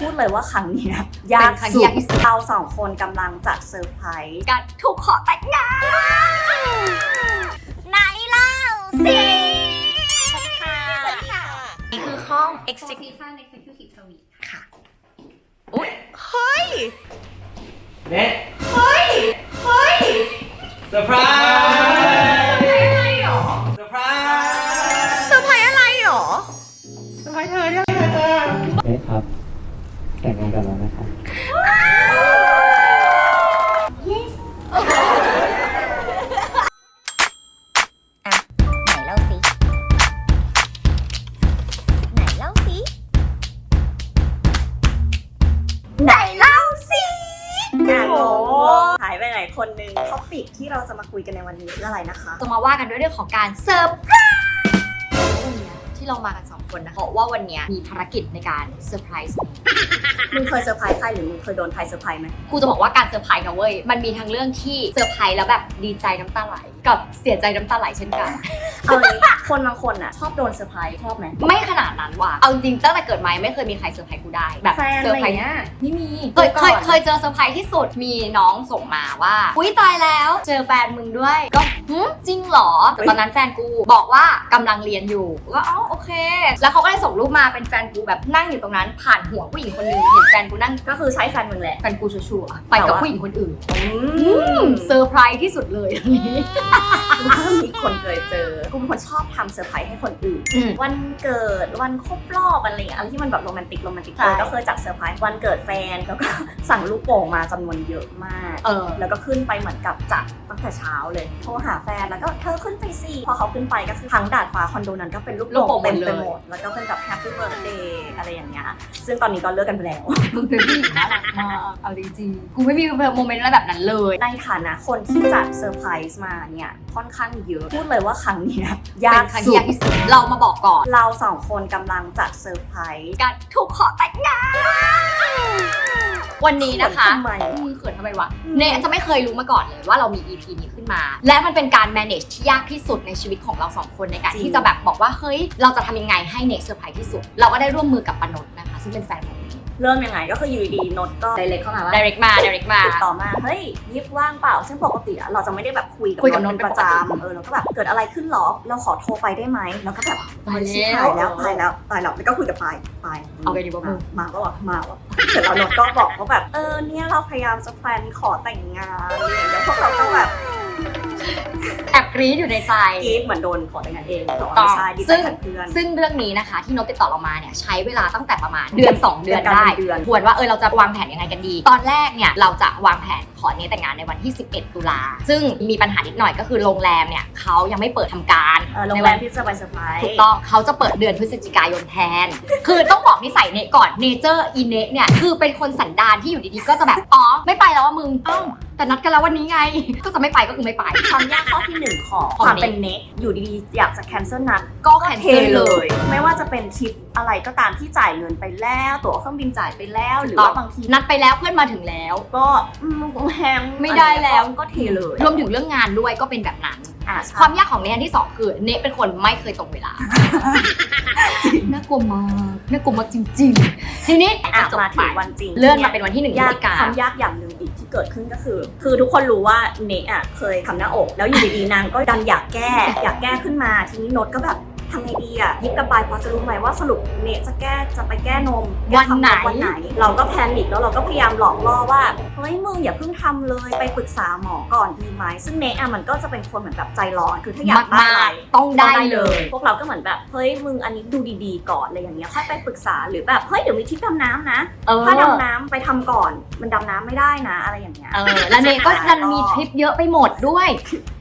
พูดเลยว่าครั้งเนี้ยยากเป็นครั้งที่สุยาดกที่สุด เราสองคนกำลังจัดเซอร์ไพรส์การถูกขอแต่งงานไหนเล่าสิสวัสดีค่ะสวัสดีค่ะนี่คือห้อง Executive Executive Executive Suite ค่ะเฮ้ยเน็ตเฮ้ย เฮ้ย เซอร์ไพรส์อะไรหรอเซอร์ไพรส์เซอร์ไพรส์อะไรหรอเซอร์ไพรส์เธอเนี่ยเอ๊ะครับ แต่งงานกันแล้วนะครับไหนเล่าสิ ไหนเล่าสิ ไหนเล่าสิอะโหหายไปไหนคนนึงท็อปิกที่เราจะมาคุยกันในวันนี้คืออะไรนะคะ จะมาว่ากันด้วยเรื่องของการเซิร์ฟไพรส์วันเนี้ยที่เรามากันสอง คนนะเพราะว่าวันเนี้ยมีภารกิจในการเซอร์ไพรส์มึงเคยเซอร์ไพรส์ใครหรือมึงเคยโดนใครเซอร์ไพรส์ไหมกูจะบอกว่าการเซอร์ไพรส์นะเว้ยมันมีทั้งเรื่องที่เซอร์ไพรส์แล้วแบบดีใจน้ำตาไหลกับเสียใจน้ำตาไหลเช่นกัน เอาเลยคนบางคนอะชอบโดนเซอร์ไพรส์ชอบไหมไม่ขนาดนั้นว่ะเอาจริงๆตั้งแต่เกิดมาไม่เคยมีใครเซอร์ไพรส์กูได้แบบแฟนเซอร์ไพรส์อะไรเงี้ยไม่มีเคยเคยเคยเจอเซอร์ไพรส์ที่สุดมีน้องส่งมาว่าอุ้ยตายแล้ว เจอแฟนมึงด้วยก็หืมจริงเหรอแต่ตอนนั้นแฟนกูบอกว่ากำลังเรียนอยู่ ก็อ๋อโอเคแล้วเขาก็ได้ส่งรูปมาเป็นแฟนกูแบบนั่งอยู่ตรงนั้น ผ่านหัวผู้หญิงคนหนึงเห็นแฟนกูนั่งก็คือใช้แฟนมึงแหละ แฟนกูชัวร์ๆไปกับผู้หญิงคนอื่นอืมเซอร์ไพรส์ที่สุดเลยอันนี้ว่ามีคนเคยเจอ กูเป็นคนชอบทำเซอร์ไพรส์ให้คนอื่นอืมวันเกิดวันครบรอบอะไรอย่างเงี้ยอะไรที่มันแบบโรแมนติกโรแมนติกใช่ก็เคยจัดเซอร์ไพรส์วันเกิดแฟนแล้วก็สั่งลูกโป่งมาจำนวนเยอะมากเออแล้วก็ขึ้นไปเหมือนกับจัดตั้งแต่เช้าเลยโทรหาแฟนแล้วก็เธอขึ้นไปสิพอเขาขึ้นไปก็คือทั้งดาดฟ้าคอนโดนั้นก็เป็นลูกลูกโป่โป่งงเต็มหมดเลยไปหมดแล้วก็เป็นแบบแฮปปี้เบิร์ a เดย์อะไรอย่างเงี้ยซึ่งตอนนี้ก็เลิกกันไปแล้ว มึงเป็นผู้หญิงน่ารักมากเอาจริงๆกูไม่มีโมเมนต์อะไรแบบนั้นเลย ในฐานะคนที่จัดเซอร์ไพรส์มาเนี่ยค่อนข้างเยอะพูดเลยว่าครั้งเนี้ยยาเป็กนครั้งสุที่ดยากที่สุดเรามาบอกก่อน เราสองคนกำลังจัดเซอร์ไพรส์การถูกขอแต่งงานวันนี้นะคะ ทำไม มึงเขินทำไมวะ เนยจะไม่เคยรู้มาก่อนเลยว่าเรามี EP นี้ขึ้ นมา และมันเป็นการ manage ที่ยากที่สุดในชีวิตของเราสองคนในการจริง ที่จะแบบบอกว่าเฮ้ยเราจะทำยังไงให้เนยเซอร์ไพรส์ที่สุด เราก็ได้ร่วมมือกับปนดนะคะ ซึ่งเป็นแฟนของเนยเริ่มยังไงก็คืออยู่ดีๆนดก็ไดเรกเข้ามาว่า direct มา direct มา ติดต่อมา เฮ้ยยิบว่างเปล่า ซึ่งปกติอะเราจะไม่ได้แบบคุยกับคุยกับนนนนท์เป็นประจเป็นปกติำเออเราก็แบบเกิดอะไรขึ้นหรอ เราขอโทรไปได้ไหมแล้วก็แบบตายชิบแล้หายวแล้วตายแล้วตายแล้วแล้วก็คุยกับปายปายเอาไงดีวะมึง มาก็บอกมาว่ะเสร็จแล้วนดก็บอกว่าแบบ เออเนี่ยเราพยายามจะแพลนขอแต่งงานอะไรอย่างเงี้ยพวกเราก็แบบ Thank you. แอบกรี๊ดอยู่ในใจ กรี๊ดเหมือนโดนขอแต่งงานเองแต่ว่าต่อไม่ใช่ดีใจซึ่งแทนเพื่อน ซึ่งเรื่องนี้นะคะที่โนตติดต่อเรามาเนี่ยใช้เวลาตั้งแต่ประมาณเดือน 2 เดือนเดือนได้เดือนทวนว่าเออเราจะวางแผนยังไงกันดี ตอนแรกเนี่ยเราจะวางแผนขอเนยแต่งงานในวันที่ 11 ตุลาซึ่งมีปัญหานิดหน่อยก็คือโรงแรมเนี่ยเขายังไม่เปิดทำการเออโรงในแรวัมที่จะไปเซอร์ไพรส์ถูกต้องเขาจะเปิดเดือนพฤศจิกายนแทน คือต้องบอกนิสัยเนยก่อนเนเจอร์อีเนเนี่ยคือเป็นคนสันดานที่อยู่ดีๆก็จะแบบอ๋อไม่ไปแล้วว่ามึงเอ้าแต่นัดกันแล้ววันนี้ไง ก็จะไม่ไปก็คือไม่ไปความยากข้อที่หนึ่งของของความเน็ตเป็นเน็ตอยู่ดีๆ อยากจะแคนเซิลนัดก็ก็แคนเทเซิลเลเลยยไม่ว่าจะเป็นทริปอะไรก็ตามที่จ่ายเงินไปแล้ว ตั๋วเครื่องบินจ่ายไปแล้ว หรือถูกต้ว่าองบางทีนัดไปแล้วเพื่อนมาถึงแล้ว ก็อืมแฮงไม่ได้แล้ว ก็เทเลย รวมถึงเรื่องงานด้วยก็เป็นแบบนั้น อะใช่ความยากของเนยอันที่สองคือเนยเป็นคนไม่เคยตรงเวลา น่ากลัวมากน่ากลัวมากจริง ๆ ทีนี้อะจบมาไปถึงวันจริงเลื่อนมาเป็นวันที่หนึ่งพฤยาศกจิกา ความยากอย่างหนึ่งอีกที่เกิดขึ้นก็คือ คือทุกคนรู้ว่าเน็ตอะเคยทำหน้าอก แล้วอยู่ดีๆนางก็ดันอยากแก้ อยากแก้ขึ้นมาทีนี้โนตก็แบบ ทำไงดีอะยิบกับบายพอจะรู้ไหมว่าสรุปเนตจะแก้จะไปแก้นมแก้วันไหนทำวันไหน เราก็แพนิคแล้วเราก็พยายามหลอกล่อว่าเฮ้ยมึงอย่าเพิ่งทำเลยไปปรึกษาหมอก่อนดีไหมซึ่งเนตอะมันก็จะเป็นคนเหมือนแบบใจร้อนคือถ้าอยากได้มาอะไรกๆต้องได้เลย พวกเราก็เหมือนแบบเฮ้ยมึงอันนี้ดูดีๆ ก่อนอะไรอย่างเงี้ยค่อยไปปรึกษาหรือแบบเฮ้ยเดี๋ยวมีทริปดำน้ำนะเออถ้าดำน้ำไปทำก่อนมันดำน้ำไม่ได้นะอะไรอย่างเงี้ยเออแล้วเนยก็ดันมีทริปเยอะไปหมดด้วย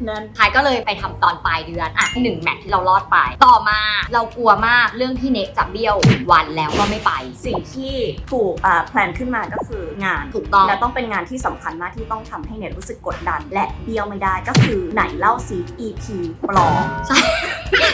นั่นท้ายก็เลยไปทำตอนปลายเดือนอะหนึ่งแมทที่เรารอดไปต่อมาเรากลัวมากเรื่องที่เนกจะเบี้ยววันแล้วก็ไม่ไป สิ่งที่ถูกอ่าแพลนขึ้นมาก็คืองานถูกต้องและต้องเป็นงานที่สำคัญมากที่ต้องทำให้เน็ตรู้สึกกดดัน และเบี้ยวไม่ได้ก็คือไหนเล่าซี EP ปลอมใช่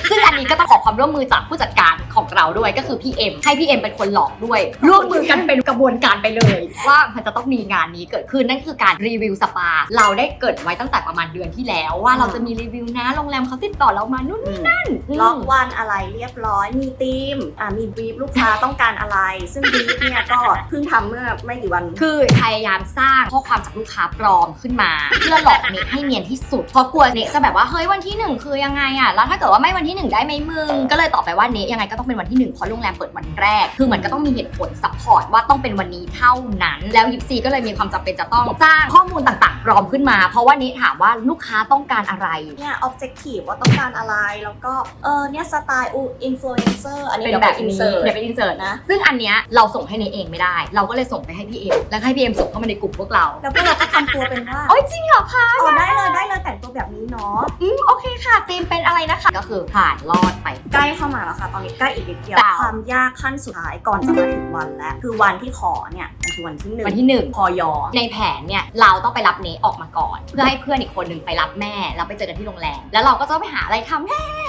ซึ่งอันนี้ก็ต้องขอความร่วมมือจากผู้จัดการของเราด้วยก็คือพี่เอ็มให้พี่เอ็มเป็นคนหลอกด้วยร่วมมือกันเป็นกระบวนการไปเลย ว่ามันจะต้องมีงานนี้เกิดขึ้นนั่นคือการรีวิวสปา เราได้เกริดไว้ตั้งแต่ประมาณเดือนที่แล้ว ว่าเราจะมีรีวิวนะโรงแรมเขาติดต่อเรามานู่นนี่นั่นล็อกวันอะไรเรียบร้อย มีธีมอ่ามีบรีฟลูกค้าต้องการอะไร ซึ่งบรีฟเนี่ยก็เพิ่งทำเมื่อไม่กี่วัน คือพยายามสร้างข้อความจากลูกค้าปลอมขึ้นมา เพื่อหลอกเนทให้เนียนที่สุดเพราะกลัวเนทจะแบบว่าเฮ้ยวันที่หนึ่งคือยังไงอะแล้วถ้าเกิดว่าไม่วันที่หนึ่งได้ไหมมึงก็เลยตอบไปว่าเนทยังไงก็ต้องเป็นวันที่หนึ่งเพราะโรงแรมเปิดวันแรก คือเหมือนก็ต้องมีเหตุผลซัพพอร์ตว่าต้องเป็นวันนี้เท่านั้น แล้วยิปซีก็เลยมีความจำเป็นจะต้องสร้างข้อมูลต่างๆปลอมขึ้นมา เพราะว่าเนทถามว่าลูกค้าต้องการอะไร เนี่ย objective ว่าต้องการอะไร แล้วก็ เออ เนี่ยสไตล์อูอินฟลูเอนเซอร์อันนี้เป็นเดี๋ยวแบไปบอินนี้เสิร์ต เดี๋ยวไปอินเสิร์ตนะ ซึ่งอันเนี้ยเราส่งให้เนทเองไม่ได้ เราก็เลยส่งไปให้พี่เอ็มแล้วให้พี่เอ็มส่งเข้ามาในกลุ่มพวกเราแล้วพวกเราก็ทำตัวเป็นว่าโอ๊ยจริงเหรอคะอ๋อได้เลยได้เลยแต่งตัวแบบนี้เนาะอืมโอเคค่ะธีมเป็นอะไรนะคะ ก็คือผ่านรอดไป ใกล้เข้ามาแล้วค่ะ ตอนนี้ใกล้อีกนิดเดียวจ้าความยากขั้นสุดท้ายก่อนจะมาถึงวันแล้ว คือวันที่ขอเนี่ยมันคือวันที่หนึ่งวันที่หนึ่ง พอยอ ในแผนเนี่ยเราต้องไปรับเนออกมาก่อน เพื่อให้เพื่อนอีกคนหนึ่งไปรับแม่แล้วไปเจอกันที่โรงแรมแล้วเราก็จะไปหาอะไรทำแฮ่กั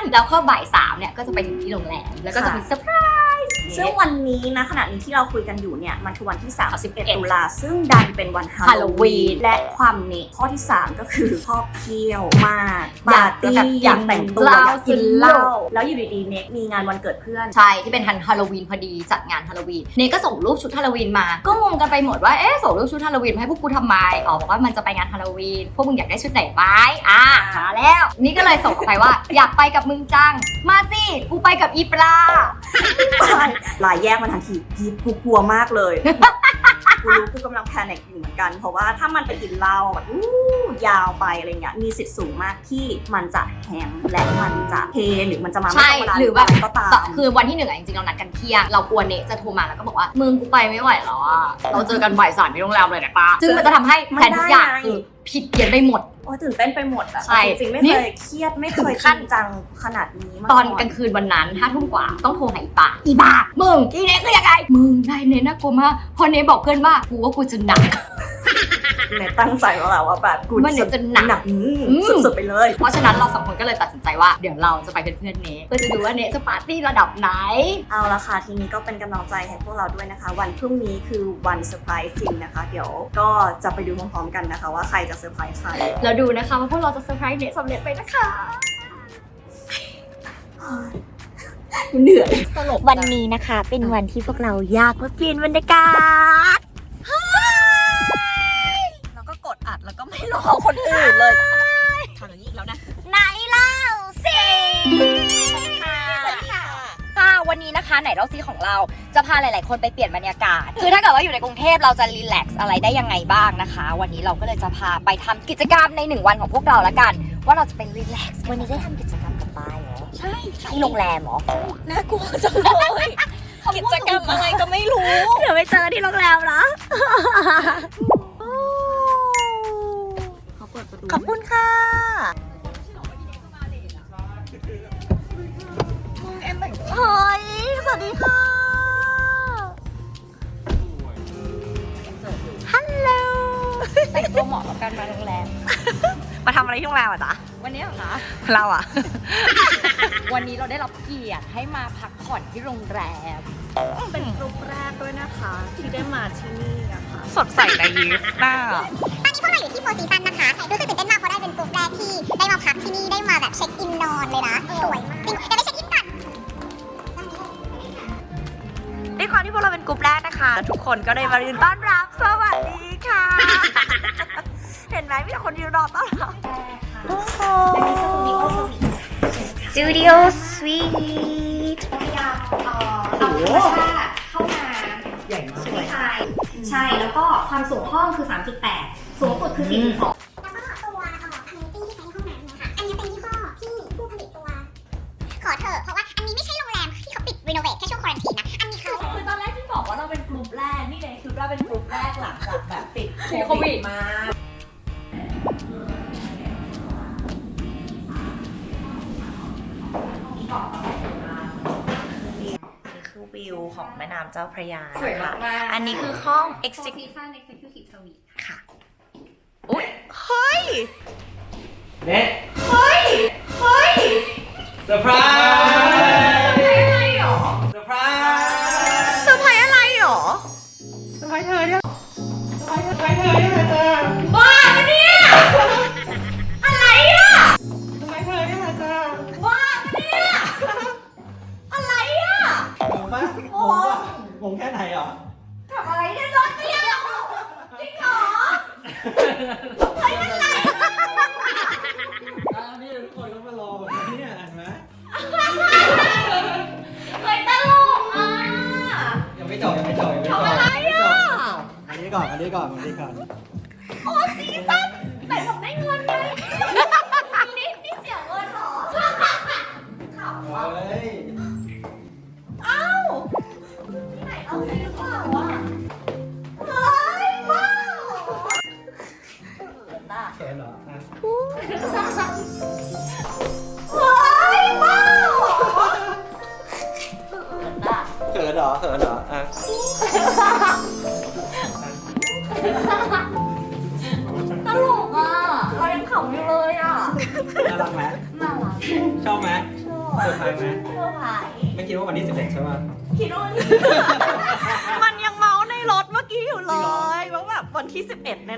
น แล้วก็บ่ายสามเนี่ยก็จะไปถึงที่โรงแรมแล้วก็จะมีเซอร์ไพรส์ ซึ่งวันนี้นะขณะนี้ที่เราคุยกันอยู่เนี่ย มันคือวันที่ 31 31ตุลาซึ่งดันเป็นวันฮาโลวี Halloween นและความเนข้อที่ 3 ก็คือชอบเที่ยวมากปาร์ตี้อยากแบบอยากแต่งตัวเหล้าอยากกินกินเหเหล้าล้าแล้วอยู่ดีๆเน็กมีงานวันเกิดเพื่อนใช่ที่เป็นทันฮาโลวีนพอดีจัดงานฮาโลวีนเนก็ส่งรูปชุดฮาโลวีนมา ก็งงกันไปหมดว่าเอ๊ะส่งรูปชุดฮาโลวีนมาให้พวกกูทำไมอ๋อบอกว่ามันจะไปงานฮาโลวีนพวกมึงอยากได้ชุดไหนไหมอะมาแล้ว นี่ก็เลยส่งไปว่าอยากไปกับมึงจังมาสิกูไปกับอีปลาลายแยกมันทันทียีกูกลัวมากเลย กูรู้กูกำลังแพนิคอยู่เหมือนกัน เพราะว่าถ้ามันไปกินเหล้าแบบอู้ยาวไปอะไรเงี้ยมีสิทธิ์สูงมากที่มันจะแฮงและมันจะเทหรือมันจะมาไม่ใช่ตรงเวลาหรือแบบก็ตามแต่คือวันที่หนึ่งอะจริงๆเรานัดกันเที่ยงเรากลัวเนจะโทรมาแล้วก็บอกว่ามึงกูไปไม่ไหวแล้วอะเราเจอกันบ่ายสามที่โรงแรมเลยนะป้าซึ่งมันจะทำให้แผนทุกอย่างคือผิดเพี้ยนไปหมด โอ้ยตื่นเต้นไปหมดอะใช่จริงๆไม่นี่ เคยเครียดไม่เคยขั้จรินงจังขนาดนี้มาตอนก่กลางคืนวันนั้นห้าทุ่มกว่าต้องโทรหาอีปาอีบามึงอีเนคือยังไงมึงนายเนน่ากลัวมากพอเนบอกเพื่อนว่ากูว่ากูจะหนัก เนี่ยตั้งใจแล้วแหละว่าแบบกูมันเดี๋ยวจะหนักหนัก อืมอืม สุดๆไปเลย เพราะฉะนั้นเราสองคนก็เลยตัดสินใจว่าเดี๋ยวเราจะไปเป็นเพื่อนเนเพื่อจะดูว่าเนจะปาร์ตี้ระดับไหน เอาละค่ะ ทีนี้ก็เป็นกำลังใจให้พวกเราด้วยนะคะ วันพรุ่งนี้คือวันเซอร์ไพรส์จริงนะคะ เดี๋ยวก็จะไปดูพร้อมๆกันนะคะ ว่าใครจะเซอร์ไพรส์ใครแล้วดูนะคะว่าพวกเราจะเซอร์ไพรส์เนสำเร็จไปนะคะเหนื่อย วันนี้นะคะ เป็นวันที่พวกเราอยากมาเปลี่ยนบรรยากาศ ไม่รอคนอื่นเลยทำอย่างนี้อีกแล้วนะ ไหนเล่าสิค่ะวันนี้นะคะ ไหนเราซีของเราจะพาหลาย ๆ คนไปเปลี่ยนบรรยากาศ คือถ้าเกิดว่าอยู่ในกรุงเทพเราจะรีแลกซ์อะไรได้ยังไงบ้างนะคะ วันนี้เราก็เลยจะพาไปทำกิจกรรมในหนึ่งวันของพวกเราละกัน ว่าเราจะไปรีแลกซ์วันนี้ได้ทำกิจกรรมกับปายเหรอใช่ที่โรงแรมเหรอน่ากลัวจังเลยกิจกรรมอะไรก็ไม่รู้ เดี๋ยวไปเจอที่โรงแรมนะเขาเปิดประตูขอบคุณค่ะเฮ้ยสวัสดีค่ะ ฮัลโหล แต่งตัวเหมาะกับการมาโรงแรม มาทำอะไรที่โรงแรมอะจ๊ะ วันนี้เหรอคะ เราอะ วันนี้เราได้รับเกียรติให้มาพักผ่อนที่โรงแรม เป็นกลุ่มแรกด้วยนะคะ ที่ได้มาที่นี่นะคะ สดใสนะยีฟหน้าตอนนี้พว กเราอยู่ที่โฟร์ซีซันนะคะรู้สึกตื่นเต้นมากเพราะได้เป็นกลุ่มแรกที่ได้มาพักที่นี่ได้มาแบบเช็คอินนอนเลยนะสวยมากจริงเดี๋ยวไปเช็คอินก่อนด้วยความที่พวกเราเป็นกลุ่มแรกนะคะ ทุกคนก็ได้มายืนต้อนรับสวัสดีค่ะ เห็นไหมมีแต่คนยืนรอต้อนรับทุกคนสตูดิโอสวีทเอาธรรมชาติเข้ามาใหญ่มากใช่ใช่แล้วก็ความสูงห้องคือ 3.8 สูงสุดคือ4.2แล้วก็ตัวเอ่ออ m เมนิตี้ที่ใช้ในห้องน้ำเนี่ยค่ะ อันนี้เป็นยี่ห้อที่ผู้ผลิตตัว ขอเถอะเพราะว่าอันนี้ไม่ใช่โรงแรมที่เขาปิดรีโนเวทแค่ช่วงควอรันทีนะอันนี้คือ คือตอนแรกที่บอกว่าเราเป็นกลุ่มแรก นี่ไงคือเราเป็นกลุ่มแรกหลังจากแบบปิดปิดโควิดมา นี่คือวิวของแม่น้ำเจ้าพระยาสวยนะคะมากๆอันนี้คือห้อง Executive Executive Season Executive Suite ค่ะ อุ้ยเฮ้ย เน็ตเฮ้ย เฮ้ยเซอร์ไพรส์เซอร์ไพรส์อะไรหรอเซอร์ไพรส์เซอร์ไพรส์อะไรหรอเซอร์ไพรส์เธอเนี่ยเซอร์ไพรส์เซอร์ไพรส์เธอเนี่ยเธอบ้าปะเนี่ยอะไรอะเซอร์ไพรส์เธอเนี่ยเธอบ้าปะเนี่ยอะไรอะงงปะงงปะงงแค่ไหนหรอทำอะไรเนี่ยรถเนี่ยจริงเหรอ อ้าวนี่ทุกคนก็มารอแบบนี้เนี่ยเห็นไหมเฮ้ยตลกอะ ยังไม่จบยังไม่จบยังไม่จบทำอะไรอะ อันนี้ก่อนอันนี้ก่อนอันนี้ก่อน โอ้ซีซั่นแต่ผมได้เงินไงนี่ ตลกอะ เรายังขำอยู่เลยอะ น่ารักไหมน่ารักชอบไหมชอบเซอร์ไพรส์ไหมเซอร์ไพรส์ไม่คิดว่าวันที่11ใช่ป่ะคิดว่านี่มันยังเมาในรถเมื่อกี้อยู่เลจริงเหรอยว่าแบบวันที่ 11 แน่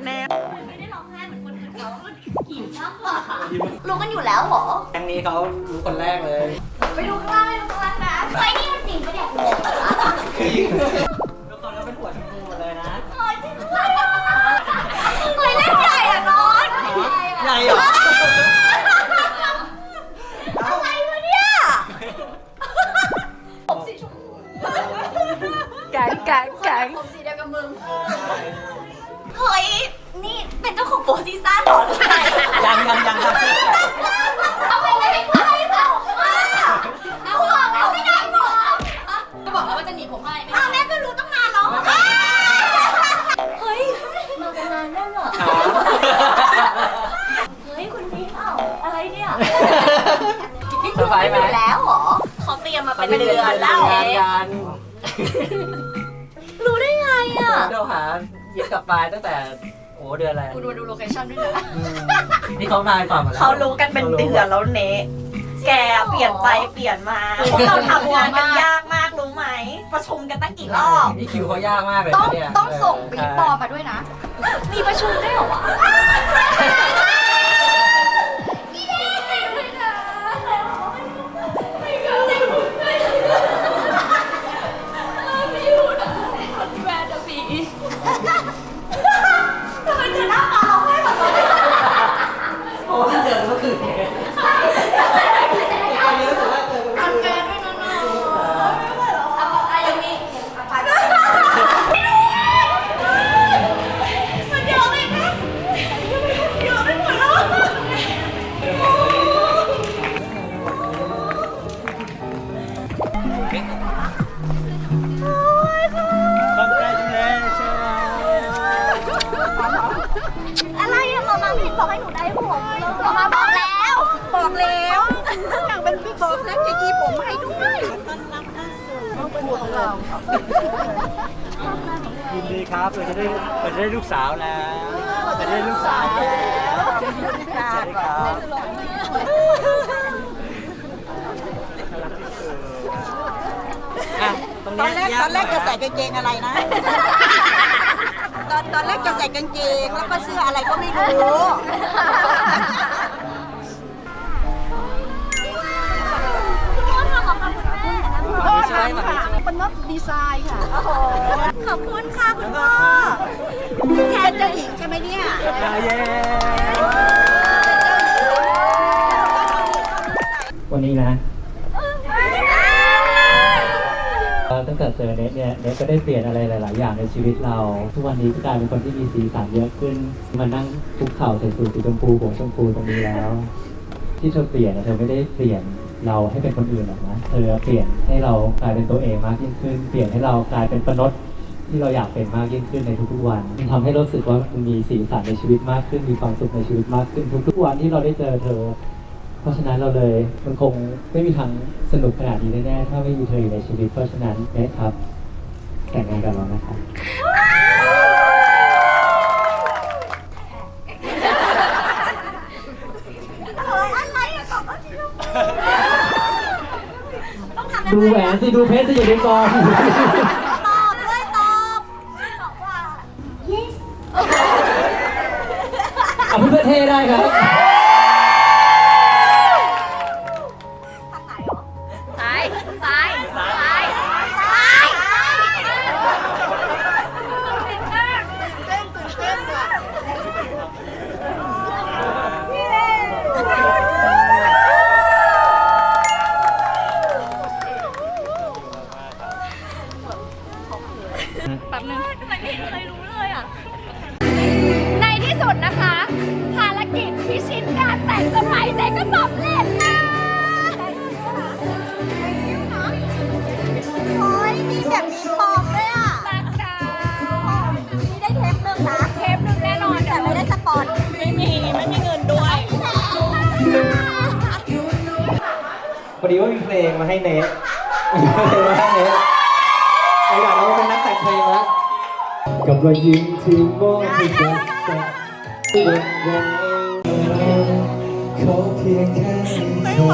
มันไม่ได้ร้องไห้เหมือนคนอื่นเขามันหิวมากกว่ายิ้มรู้กันอยู่แล้วเหรอ แก๊งนี้เขารู้คนแรกเลย ไปดูข้างล่างไปดูข้างล่างนะเฮ้ยนี่มันจริงปะเนี่ย เหรออะไรวะเนี่ย ผมสีชมพูๆแกงแกงแกงผมสีเดียวกับมึงเฮ้ย นี่เป็นเจ้าของโฟร์ซีซั่นเหรอหรือไง ยังยังยังยังเเตรียมมาเป็นเดือนแล้ว งานกันรู้ได้ไงอะเดี๋ยวหายิบกับปลายตั้งแต่โอ้เดือนอะไรกูดูดูโลเคชั่นด้วยนะ อืมนี่เขามาก่อนหมดแล้วเขารู้กันเป็นเดือนแล้วเนะแกเปลี่ยนไปเปลี่ยนมาพวกเราทำงานกันยากมากรู้ไหม ประชุมกันตั้งกี่รอบ นี่คิวเขายากมากเลยต้องนะเนี่ยต้องส่งบีใช่บปอมาด้วยนะ มีประชุมด้วยเหรอวะ รงตอนเนี้แรยกตอนแรกยาจะใส่กางเกงอะไรนะ ตอนตอนแรกจะใส่กางเกงแล้วก็เสื้ออะไรก็ไม่รู้ใช่ค่ะเป็นนกดีไซน์ค่ะ ขอบคุณค่ะคุณพ่อแทนเจ้าหญิงใช่ไหมเนี่ยเย้วันนี้นะเอ่อ ตั้งแต่เจอเน็ตเนี่ยเน็ตก็ได้เปลี่ยนอะไรหลาย ๆ อย่างในชีวิตเรา ทุกวันนี้ก็กลายเป็นคนที่มีสีสันเยอะขึ้นมานั่งคุกเข่าใส่สูทสีชมพูผมชมพูตรงนี้แล้ว ที่เธอเปลี่ยนเธอไม่ได้เปลี่ยนเราให้เป็นคนอื่นหรอกนะเธอเปลี่ยนให้เรากลายเป็นตัวเองมากยิ่งขึ้น เปลี่ยนให้เรากลายเป็นปนดที่เราอยากเป็นมากยิ่งขึ้นในทุกๆวันมันทำให้รู้สึกว่ามันมีสีสันในชีวิตมากขึ้น มีความสุขในชีวิตมากขึ้น ทุกๆวันที่เราได้เจอเธอ เพราะฉะนั้นเราเลยมันคงไม่มีทางสนุกขนาดนี้แน่ๆถ้าไม่มีเธออยู่ในชีวิต เพราะฉะนั้นเนทครับ แต่งงานกับเรานะครับอะไรอะตอบว่าที่ดูแหวนสิดูเพชรสิอย่าดูกองตอบด้วยตอบบอกว่า yes เอาพูดเพื่อเท่ได้ครับ ในที่สุดนะคะ ภารกิจพิชิตงานแต่งสมัยเด็กก็สำเร็จแล้วโอ้ยมีแบบนี้ปลอมด้วยอะนะคะมีได้เทปหนึ่งนะเทปหนึ่งแน่นอนแต่ไม่ได้สปอนไม่มี ไม่มีเงินด้วยพอดีว่ามีเพลงมาให้เนทมีเพลงมาให้เนทไอ้อยากเราเป็นนักแต่ง เพลงแล้วกับรอยยิ้มที่มองให้กันวันวันขอเพียงแค่ไม่ไหว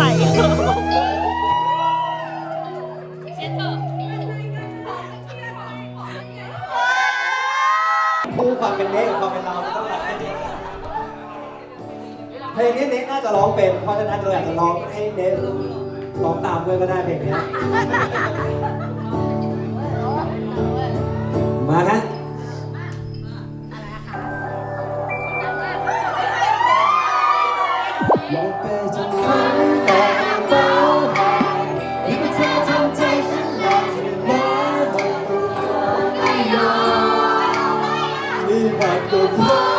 คู่ความเป็นเนทกับความเป็นเรามันต้องแบบให้เนทเพลงนี้เนทน่าจะร้องเป็น เพราะฉะนั้นเราอยากจะร้องให้เนทร้องตามด้วยก็ได้เพลงนี้ มาครับอยากไปจนคำแต่เบาหายที่เธอทำใจฉันหลับถึงแม้มันไม่ยอมนี่มันก็พร้อมอยาก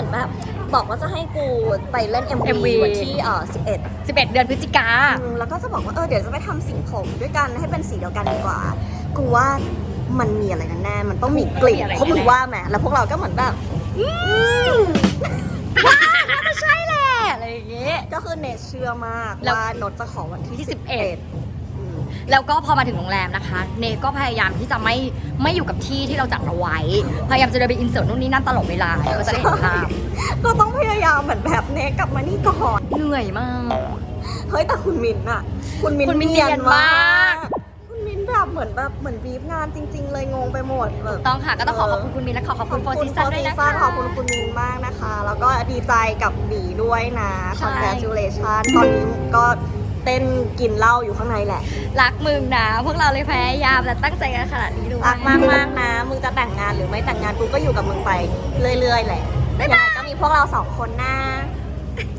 มือนแบบบอกว่าจะให้กูไปเล่น MV, MV วันที่เอ่อ11 11 เดือนพฤศจิกาอืมแล้วก็จะบอกว่าเออเดี๋ยวจะไปทำสีผมด้วยกันให้เป็นสีเดียวกันดีกว่า กูว่ามันมีอะไรแน่ๆมันต้องมีกลิ่นมีอะไรเพราะมึงแน่ๆว่าแหมแล้วพวกเราก็เหมือนแบบอืมว้าน่าจะใช่แหละอะไรอย่างเงี้ย ก็คือเนทเชื่อมากแล้ว ว่าโนตจะขอวันที่ที่ 11 11อืม แล้วก็พอมาถึงโรงแรมนะคะ เนก็พยายามที่จะไม่ไม่อยู่กับที่ที่เราจัดเอาไว้ พยายามจะเดินไปอินเสิร์ตนู่นนี่นั่นตลอดเวลาก็จะได้เห็นภาพก็ต้องพยายามเหมือนแบบเนทกลับมานี่ก่อนเหนื่อยมาก เฮ้ยแต่คุณมินอะคุณมินคุณมินเนียนเนียนมามากกคุณมินแบบเหมือนแบบเหมือนบีฟงานจริง ๆ เลยงงไปหมดแบบต้องค่ะก็ต้องขอขอบคุณคุณมินและขอขอบคุณโฟร์ซีซันด้วยนะคะขอบคุณคุณมินมากนะคะ แล้วก็ดีใจกับบีด้วยนะใช่ congratulation ตอนนี้ก็ เต้นกินเหล้าอยู่ข้างในแหละ รักมึงนะ พวกเราเลยพยายามแต่ตั้งใจกันขนาดนี้ด้วยรักมากมากๆนะ มึงจะแต่งงานหรือไม่แต่งงานกูก็อยู่กับมึงไปเรื่อยๆแหละยังไงก็มีพวกเราสองคนนะ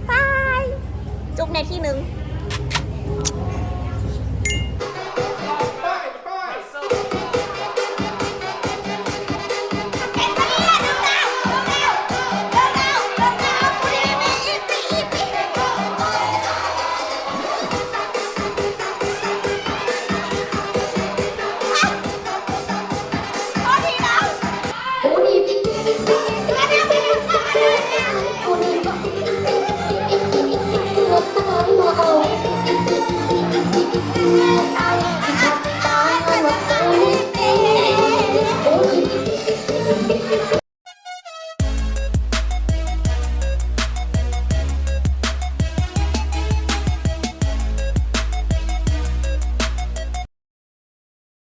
บายจุ๊บในที่นึง